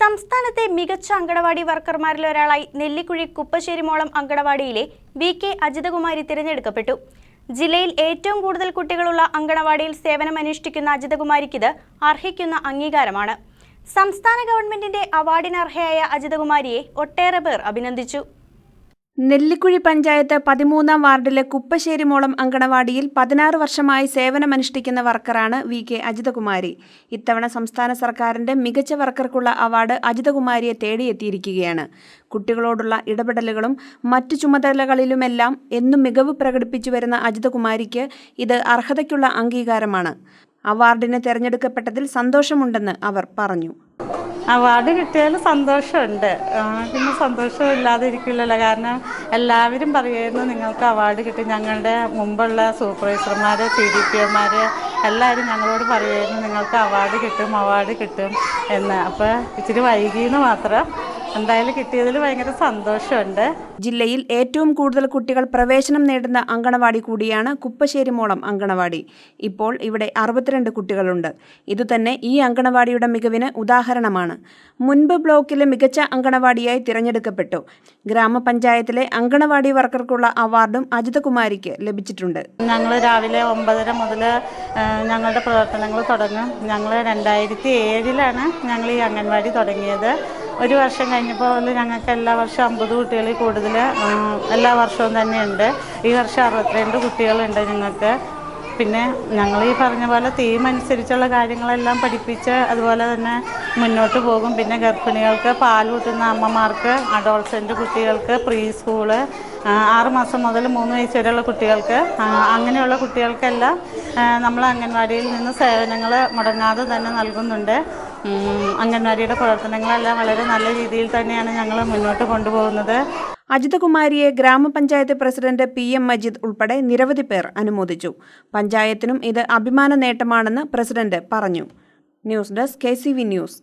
സംസ്ഥാനത്തെ മികച്ച അങ്കണവാടി വർക്കർമാരിൽ ഒരാളായി നെല്ലിക്കുഴി കുപ്പശ്ശേരിമോളം അങ്കണവാടിയിലെ വി കെ അജിതകുമാരി തിരഞ്ഞെടുക്കപ്പെട്ടു. ജില്ലയിൽ ഏറ്റവും കൂടുതൽ കുട്ടികളുള്ള അങ്കണവാടിയിൽ സേവനമനുഷ്ഠിക്കുന്ന അജിതകുമാരിക്കിത് അർഹിക്കുന്ന അംഗീകാരമാണ്. സംസ്ഥാന ഗവൺമെന്റിന്റെ അവാർഡിനർഹയായ അജിതകുമാരിയെ ഒട്ടേറെ പേർ അഭിനന്ദിച്ചു. നെല്ലിക്കുഴി പഞ്ചായത്ത് പതിമൂന്നാം വാർഡിലെ കുപ്പശ്ശേരിമോളം അങ്കണവാടിയിൽ പതിനാറ് വർഷമായി സേവനമനുഷ്ഠിക്കുന്ന വർക്കറാണ് വി കെ അജിതകുമാരി. ഇത്തവണ സംസ്ഥാന സർക്കാരിന്റെ മികച്ച വർക്കർക്കുള്ള അവാർഡ് അജിതകുമാരിയെ തേടിയെത്തിയിരിക്കുകയാണ്. കുട്ടികളോടുള്ള ഇടപെടലുകളും മറ്റു ചുമതലകളിലുമെല്ലാം എന്നും മികവ് പ്രകടിപ്പിച്ചു വരുന്ന അജിതകുമാരിക്ക് ഇത് അർഹതയ്ക്കുള്ള അംഗീകാരമാണ്. അവാർഡിന് തെരഞ്ഞെടുക്കപ്പെട്ടതിൽ സന്തോഷമുണ്ടെന്ന് അവർ പറഞ്ഞു. അവാർഡ് കിട്ടിയാൽ സന്തോഷമുണ്ട്. പിന്നെ സന്തോഷം ഇല്ലാതെ ഇരിക്കില്ലല്ലോ കാരണം എല്ലാവരും പറയുന്നു നിങ്ങൾക്ക് അവാർഡ് കിട്ടി. ഞങ്ങളുടെ മുമ്പുള്ള സൂപ്പർവൈസർമാർ സി ഡി പി എമാർ എല്ലാവരും ഞങ്ങളോട് പറയുമായിരുന്നു നിങ്ങൾക്ക് അവാർഡ് കിട്ടും അവാർഡ് കിട്ടും എന്ന്. അപ്പോൾ ഇച്ചിരി വൈകിയെന്ന് മാത്രം എന്തായാലും കിട്ടിയതിൽ ഭയങ്കര സന്തോഷമുണ്ട്. ജില്ലയിൽ ഏറ്റവും കൂടുതൽ കുട്ടികൾ പ്രവേശനം നേടുന്ന അങ്കണവാടി കൂടിയാണ് കുപ്പശ്ശേരിമോളം അങ്കണവാടി. ഇപ്പോൾ ഇവിടെ അറുപത്തിരണ്ട് കുട്ടികളുണ്ട്. ഇതുതന്നെ ഈ അങ്കണവാടിയുടെ മികവിന് ഉദാഹരണമാണ്. മുൻപ് ബ്ലോക്കിലെ മികച്ച അങ്കണവാടിയായി തിരഞ്ഞെടുക്കപ്പെട്ടു. ഗ്രാമപഞ്ചായത്തിലെ അങ്കണവാടി വർക്കർക്കുള്ള അവാർഡും അജിതകുമാരിക്ക് ലഭിച്ചിട്ടുണ്ട്. ഞങ്ങൾ രാവിലെ ഒമ്പതര മുതൽ ഞങ്ങളുടെ പ്രവർത്തനങ്ങൾ തുടങ്ങും. ഞങ്ങൾ രണ്ടായിരത്തി ഏഴിലാണ് ഞങ്ങൾ ഈ അംഗൻവാടി തുടങ്ങിയത്. ഒരു വർഷം കഴിഞ്ഞപ്പോൾ ഞങ്ങൾക്ക് എല്ലാ വർഷവും അമ്പത് കുട്ടികളിൽ കൂടുതൽ എല്ലാ വർഷവും തന്നെയുണ്ട്. ഈ വർഷം അറുപത്തിരണ്ട് കുട്ടികളുണ്ട് ഞങ്ങൾക്ക്. പിന്നെ ഞങ്ങൾ ഈ പറഞ്ഞ പോലെ തീം അനുസരിച്ചുള്ള കാര്യങ്ങളെല്ലാം പഠിപ്പിച്ച് അതുപോലെ തന്നെ മുന്നോട്ട് പോകും. പിന്നെ ഗർഭിണികൾക്ക് പാൽ കൂട്ടുന്ന അമ്മമാർക്ക് അഡോൾസെന്റ് കുട്ടികൾക്ക് പ്രീ സ്കൂൾ ആറ് മാസം മുതൽ മൂന്ന് വയസ്സ് വരെയുള്ള കുട്ടികൾക്ക് അങ്ങനെയുള്ള കുട്ടികൾക്കെല്ലാം നമ്മൾ അംഗൻവാടിയിൽ നിന്ന് സേവനങ്ങൾ മുടങ്ങാതെ തന്നെ നൽകുന്നുണ്ട്. അംഗൻവാടിയുടെ പ്രവർത്തനങ്ങളെല്ലാം വളരെ നല്ല രീതിയിൽ തന്നെയാണ് ഞങ്ങൾ മുന്നോട്ട് കൊണ്ടുപോകുന്നത്. അജിതകുമാരിയെ ഗ്രാമപഞ്ചായത്ത് പ്രസിഡന്റ് പി എം മജീദ് ഉൾപ്പെടെ നിരവധി പേർ അനുമോദിച്ചു. പഞ്ചായത്തിനും ഇത് അഭിമാന നേട്ടമാണെന്ന് പ്രസിഡന്റ് പറഞ്ഞു. News desk K news.